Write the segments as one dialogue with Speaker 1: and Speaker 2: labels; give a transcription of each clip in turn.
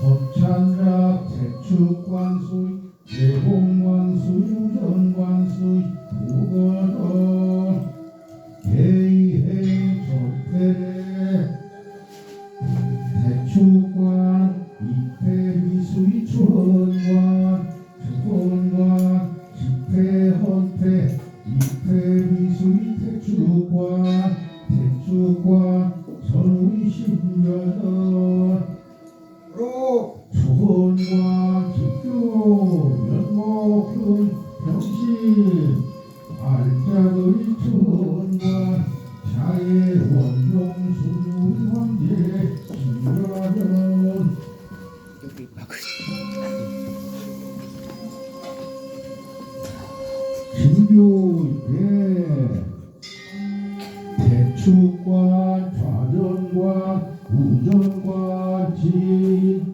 Speaker 1: 법찬작 대축관수의 외 우전과 진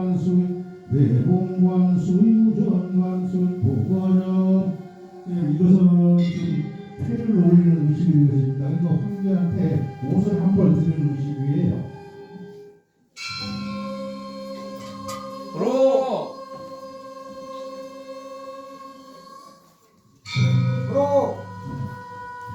Speaker 1: 관 수의 외홍관 수의 우전관 수의 보건염 예, 이것은 지금 패를 올리는 의식이 되겠습니다. 그러니까 황제한테 옷을 한 벌 드리는 의식이에요.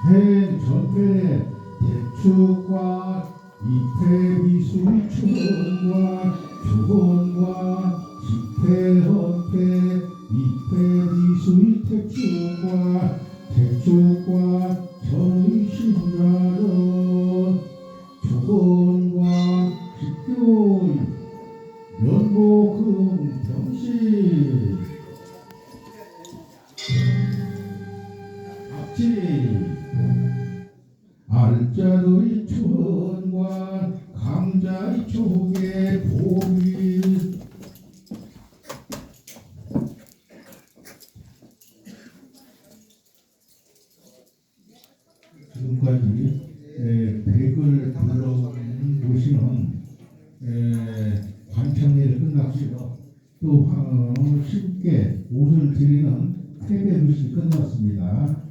Speaker 1: 로로행 전패 대축과 이태비수의 추원과 주원과 집회헌패 이태비수의 태축과 태축과 전의 신라전 주원과 집교의 연복금 병신 앞지 추원과 조개 보기 지금까지 에, 백을 불러온 도시는 에, 관청례를 끝났고요. 또 어, 쉽게 옷을 드리는 패배 도시 끝났습니다.